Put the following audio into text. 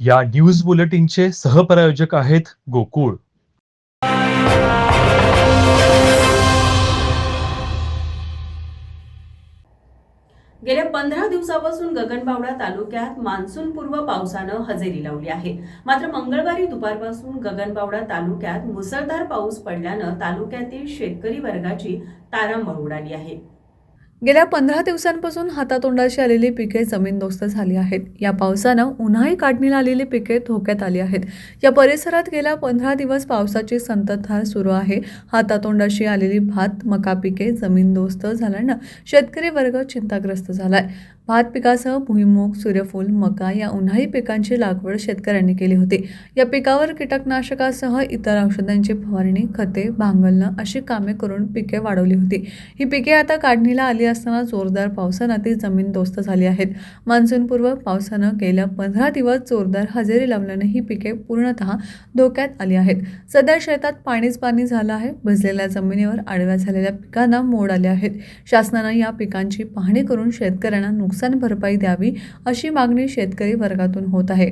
या न्यूज बुलेटिनचे सहप्रायोजक आहेत गोकुळ. गेल्या पंधरा दिवसापासून गगनबावडा तालुक्यात मान्सूनपूर्व पावसानं हजेरी लावली आहे. मात्र मंगळवारी दुपारपासून गगनबावडा तालुक्यात मुसळधार पाऊस पडल्यानं तालुक्यातील शेतकरी वर्गाची तारांबळ उडाली आहे. गेल्या पंधरा दिवसांपासून हातातोंडाशी आलेली पिके जमीनदोस्त झाली आहेत. या पावसानं उन्हाळी काढणीला आलेली पिके धोक्यात आली आहेत. या परिसरात गेल्या पंधरा दिवस पावसाची संततधार सुरू आहे. हातातोंडाशी आलेली भात मका पिके जमीनदोस्त झाल्यानं शेतकरी वर्ग चिंताग्रस्त झालाय. भात पिकासह भुईमूग सूर्यफूल मका या उन्हाळी पिकांची लागवड शेतकऱ्यांनी केली होती. या पिकावर कीटकनाशकासह इतर औषधांची फवारणी खते भांगलणं अशी कामे करून पिके वाढवली होती. ही पिके आता काढणीला आली असताना जोरदार पावसानं ती जमीन दोस्त झाली आहेत. मान्सूनपूर्व पावसानं गेल्या पंधरा दिवस जोरदार हजेरी लावल्यानं ही पिके पूर्णतः धोक्यात आली आहेत. सध्या शेतात पाणीच पाणी झालं आहे. भिजलेल्या जमिनीवर आडव्या झालेल्या पिकांना मोड आले आहेत. शासनानं या पिकांची पाहणी करून शेतकऱ्यांना नुकसान भरपाई द्यावी अशी मागणी शेतकरी वर्गातून होत आहे.